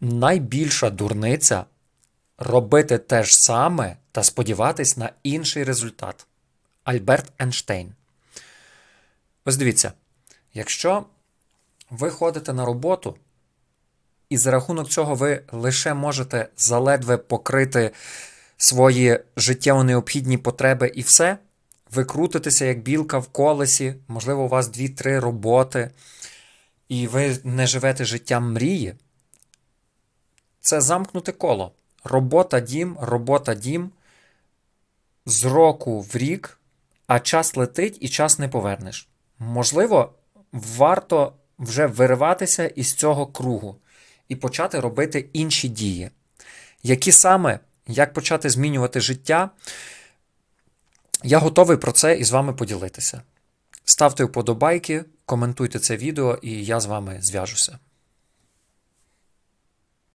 найбільша дурниця робити те ж саме та сподіватись на інший результат. Альберт Ейнштейн. Ось дивіться, якщо ви ходите на роботу, і за рахунок цього ви лише можете заледве покрити свої життєво необхідні потреби і все, ви крутитеся як білка в колесі, можливо, у вас 2-3 роботи, і ви не живете життям мрії. Це замкнуте коло. Робота дім, робота дім. З року в рік, а час летить і час не повернеш. Можливо, варто вже вириватися із цього кругу і почати робити інші дії. Які саме, як почати змінювати життя, я готовий про це із вами поділитися. Ставте вподобайки, коментуйте це відео, і я з вами зв'яжуся.